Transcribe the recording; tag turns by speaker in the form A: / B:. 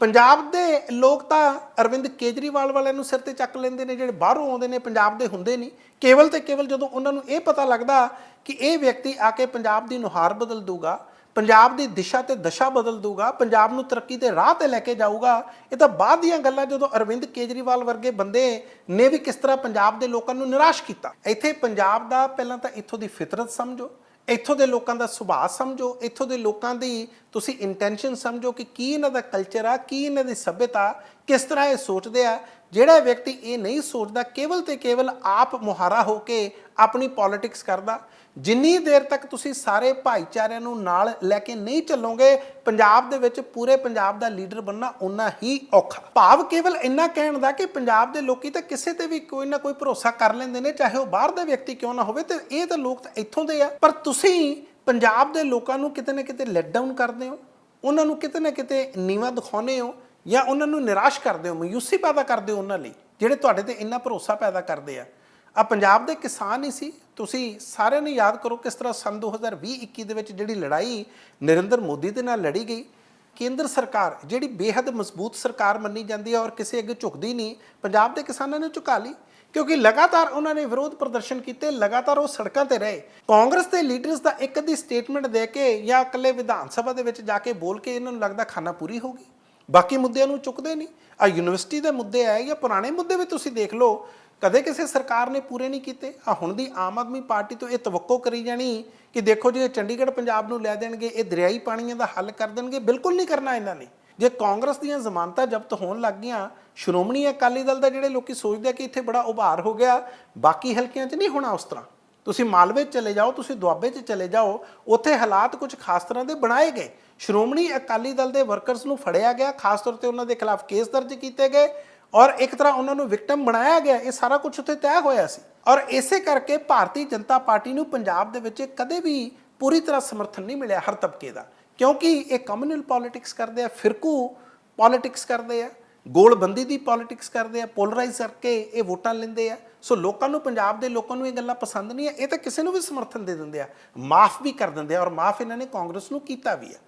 A: ਪੰਜਾਬ ਦੇ ਲੋਕ ਤਾਂ ਅਰਵਿੰਦ ਕੇਜਰੀਵਾਲ ਵਾਲਿਆਂ ਨੂੰ ਸਿਰ ਤੇ ਚੱਕ ਲੈਂਦੇ ਨੇ, ਜਿਹੜੇ ਬਾਹਰੋਂ ਆਉਂਦੇ ਨੇ, ਪੰਜਾਬ ਦੇ ਹੁੰਦੇ ਨਹੀਂ। ਕੇਵਲ ਤੇ ਕੇਵਲ ਜਦੋਂ ਉਹਨਾਂ ਨੂੰ ਇਹ ਪਤਾ ਲੱਗਦਾ ਕਿ ਇਹ ਵਿਅਕਤੀ ਆ ਕੇ ਪੰਜਾਬ ਦੀ ਨੁਹਾਰ ਬਦਲ ਦੂਗਾ, ਪੰਜਾਬ ਦੀ ਦਿਸ਼ਾ ਤੇ ਦਸ਼ਾ ਬਦਲ ਦੂਗਾ, ਪੰਜਾਬ ਨੂੰ ਤਰੱਕੀ ਦੇ ਰਾਹ ਤੇ ਲੈ ਕੇ ਜਾਊਗਾ, ਇਹ ਤਾਂ ਬਾਅਦ ਦੀਆਂ ਗੱਲਾਂ ਜਦੋਂ ਅਰਵਿੰਦ ਕੇਜਰੀਵਾਲ ਵਰਗੇ ਬੰਦੇ ਨੇ ਵੀ ਕਿਸ ਤਰ੍ਹਾਂ ਪੰਜਾਬ ਦੇ ਲੋਕਾਂ ਨੂੰ ਨਿਰਾਸ਼ ਕੀਤਾ। ਇੱਥੇ ਪੰਜਾਬ ਦਾ ਪਹਿਲਾਂ ਤਾਂ ਇੱਥੋਂ ਦੀ ਫਿਤਰਤ ਸਮਝੋ ਇੱਥੋਂ ਦੇ ਲੋਕਾਂ ਦਾ ਸੁਭਾਅ ਸਮਝੋ, ਇੱਥੋਂ ਦੇ ਲੋਕਾਂ ਦੀ ਤੁਸੀਂ ਇੰਟੈਂਸ਼ਨ ਸਮਝੋ ਕਿ ਕੀ ਇਹਨਾਂ ਦਾ ਕਲਚਰ ਆ, ਕੀ ਇਹਨਾਂ ਦੀ ਸਭਿਅਤਾ ਕਿਸ ਤਰ੍ਹਾਂ ਇਹ ਸੋਚਦੇ ਆ? ਜਿਹੜਾ ਵਿਅਕਤੀ ਇਹ ਨਹੀਂ ਸੋਚਦਾ, ਕੇਵਲ ਤੇ ਕੇਵਲ ਆਪ ਮੁਹਾਰਾ ਹੋ ਕੇ ਆਪਣੀ ਪੋਲਿਟਿਕਸ ਕਰਦਾ। ਜਿੰਨੀ ਦੇਰ ਤੱਕ ਤੁਸੀਂ ਸਾਰੇ ਭਾਈਚਾਰਿਆਂ ਨੂੰ ਨਾਲ ਲੈ ਕੇ ਨਹੀਂ ਚੱਲੋਗੇ, ਪੰਜਾਬ ਦੇ ਵਿੱਚ ਪੂਰੇ ਪੰਜਾਬ ਦਾ ਲੀਡਰ ਬੰਨਣਾ ਉਨਾ ਹੀ ਔਖਾ। ਭਾਵ ਕੇਵਲ ਇੰਨਾ ਕਹਿਣ ਦਾ ਕਿ ਪੰਜਾਬ ਦੇ ਲੋਕੀ ਤਾਂ ਕਿਸੇ ਤੇ ਵੀ ਕੋਈ ਨਾ ਕੋਈ ਭਰੋਸਾ ਕਰ ਲੈਂਦੇ ਨੇ, ਚਾਹੇ ਉਹ ਬਾਹਰ ਦਾ ਵਿਅਕਤੀ ਕਿਉਂ ਨਾ ਹੋਵੇ ਤੇ ਇਹ ਤਾਂ ਲੋਕ ਤਾਂ ਇੱਥੋਂ ਦੇ ਆ। ਪਰ ਤੁਸੀਂ ਪੰਜਾਬ ਦੇ ਲੋਕਾਂ ਨੂੰ ਕਿਤੇ ਨਾ ਕਿਤੇ ਲੈਟ ਡਾਊਨ ਕਰਦੇ ਹੋ। ਉਹਨਾਂ ਨੂੰ ਕਿਤੇ ਨਾ ਕਿਤੇ ਨੀਵਾ ਦਿਖਾਉਂਦੇ ਹੋ। ਜਾਂ ਉਹਨਾਂ ਨੂੰ ਨਿਰਾਸ਼ ਕਰਦੇ ਹੋ ਮਯੂਸੀ ਪੈਦਾ ਕਰਦੇ ਹੋ ਉਹਨਾਂ ਲਈ, ਜਿਹੜੇ ਤੁਹਾਡੇ ਤੇ ਇੰਨਾ ਭਰੋਸਾ ਪੈਦਾ ਕਰਦੇ ਆ। ਆ ਪੰਜਾਬ ਦੇ ਕਿਸਾਨ ਹੀ ਸੀ। ਤੁਸੀਂ ਸਾਰਿਆਂ ਨੂੰ ਯਾਦ ਕਰੋ ਕਿਸ ਤਰ੍ਹਾਂ ਸੰਨ 2020-21 ਦੇ ਵਿੱਚ ਜਿਹੜੀ ਲੜਾਈ ਨਰਿੰਦਰ ਮੋਦੀ ਦੇ ਨਾਲ ਲੜੀ ਗਈ। ਕੇਂਦਰ ਸਰਕਾਰ, ਜਿਹੜੀ ਬੇਹੱਦ ਮਜ਼ਬੂਤ ਸਰਕਾਰ ਮੰਨੀ ਜਾਂਦੀ ਹੈ ਔਰ ਕਿਸੇ ਅੱਗੇ ਝੁਕਦੀ ਨਹੀਂ, ਪੰਜਾਬ ਦੇ ਕਿਸਾਨਾਂ ਨੇ ਝੁਕਾ ਲਈ। ਕਿਉਂਕਿ ਲਗਾਤਾਰ ਉਹਨਾਂ ਨੇ ਵਿਰੋਧ ਪ੍ਰਦਰਸ਼ਨ ਕੀਤੇ, ਲਗਾਤਾਰ ਉਹ ਸੜਕਾਂ ਤੇ ਰਹੇ। ਕਾਂਗਰਸ ਦੇ ਲੀਡਰਸ ਦਾ ਇੱਕ ਅੱਧੀ ਸਟੇਟਮੈਂਟ ਦੇ ਕੇ ਜਾਂ ਇਕੱਲੇ ਵਿਧਾਨ ਸਭਾ ਦੇ ਵਿੱਚ ਜਾ ਕੇ ਬੋਲ ਕੇ ਇਹਨਾਂ ਨੂੰ ਲੱਗਦਾ ਖਾਨਾ ਪੂਰੀ ਹੋ ਗਈ। ਬਾਕੀ ਮੁੱਦਿਆਂ ਨੂੰ ਚੁੱਕਦੇ ਨਹੀਂ। ਆ ਯੂਨੀਵਰਸਿਟੀ ਦੇ ਮੁੱਦੇ ਆਏ ਜਾਂ ਪੁਰਾਣੇ ਮੁੱਦੇ ਵੀ ਤੁਸੀਂ ਦੇਖ ਲਓ। ਕਦੇ ਕਿਸੇ ਸਰਕਾਰ ਨੇ ਪੂਰੇ ਨਹੀਂ ਕੀਤੇ। ਆ ਹੁਣ ਦੀ ਆਮ ਆਦਮੀ ਪਾਰਟੀ ਤੋਂ ਇਹ ਤਵੱਕੋ ਕਰੀ ਜਾਣੀ ਕਿ ਦੇਖੋ ਜੀ ਇਹ ਚੰਡੀਗੜ੍ਹ ਪੰਜਾਬ ਨੂੰ ਲੈ ਦੇਣਗੇ, ਇਹ ਦਰਿਆਈ ਪਾਣੀਆਂ ਦਾ ਹੱਲ ਕਰ ਦੇਣਗੇ, ਬਿਲਕੁਲ ਨਹੀਂ ਕਰਨਾ ਇਹਨਾਂ ਨੇ। ਜੇ ਕਾਂਗਰਸ ਦੀਆਂ ਜ਼ਮਾਨਤਾਂ ਜ਼ਬਤ ਹੋਣ ਲੱਗ ਗਈਆਂ, ਸ਼੍ਰੋਮਣੀ ਅਕਾਲੀ ਦਲ ਦਾ ਜਿਹੜੇ ਲੋਕੀ ਸੋਚਦੇ ਆ ਕਿ ਇੱਥੇ ਬੜਾ ਉਭਾਰ ਹੋ ਗਿਆ, ਬਾਕੀ ਹਲਕਿਆਂ 'ਚ ਨਹੀਂ ਹੋਣਾ ਉਸ ਤਰ੍ਹਾਂ। ਤੁਸੀਂ ਮਾਲਵੇ 'ਚ ਚਲੇ ਜਾਓ, ਤੁਸੀਂ ਦੁਆਬੇ 'ਚ ਚਲੇ ਜਾਓ, ਉੱਥੇ ਹਾਲਾਤ ਕੁਝ ਖਾਸ ਤਰ੍ਹਾਂ ਦੇ ਬਣਾਏ ਗਏ। ਸ਼੍ਰੋਮਣੀ ਅਕਾਲੀ ਦਲ ਦੇ ਵਰਕਰਸ ਨੂੰ ਫੜਿਆ ਗਿਆ, ਖਾਸ ਤੌਰ ਤੇ ਉਹਨਾਂ ਦੇ ਖਿਲਾਫ ਕੇਸ ਦਰਜ ਕੀਤੇ ਗਏ ਔਰ ਇੱਕ ਤਰ੍ਹਾਂ ਉਹਨਾਂ ਨੂੰ ਵਿਕਟਮ ਬਣਾਇਆ ਗਿਆ, ਇਹ ਸਾਰਾ ਕੁਝ ਉੱਥੇ ਤੈਅ ਹੋਇਆ ਸੀ। ਔਰ ਇਸੇ ਕਰਕੇ ਭਾਰਤੀ ਜਨਤਾ ਪਾਰਟੀ ਨੂੰ ਪੰਜਾਬ ਦੇ ਵਿੱਚ ਕਦੇ ਵੀ ਪੂਰੀ ਤਰ੍ਹਾਂ ਸਮਰਥਨ ਨਹੀਂ ਮਿਲਿਆ ਹਰ ਤਬਕੇ ਦਾ। ਕਿਉਂਕਿ ਇਹ ਕਮਿਊਨਲ ਪੋਲਿਟਿਕਸ ਕਰਦੇ ਆ, ਫਿਰਕੂ ਪੋਲਿਟਿਕਸ ਕਰਦੇ ਆ। ਗੋਲਬੰਦੀ ਦੀ ਪੋਲਿਟਿਕਸ ਕਰਦੇ ਆ ਪੋਲਰਾਈਜ਼ ਕਰਕੇ ਇਹ ਵੋਟਾਂ ਲੈਂਦੇ ਆ। ਸੋ ਲੋਕਾਂ ਨੂੰ, ਪੰਜਾਬ ਦੇ ਲੋਕਾਂ ਨੂੰ ਇਹ ਗੱਲਾਂ ਪਸੰਦ ਨਹੀਂ ਆ। ਇਹ ਤਾਂ ਕਿਸੇ ਨੂੰ ਵੀ ਸਮਰਥਨ ਦੇ ਦਿੰਦੇ ਆ। ਮਾਫ ਵੀ ਕਰ ਦਿੰਦੇ ਆ ਔਰ ਮਾਫ ਇਹਨਾਂ ਨੇ ਕਾਂਗਰਸ ਨੂੰ ਕੀਤਾ ਵੀ ਆ।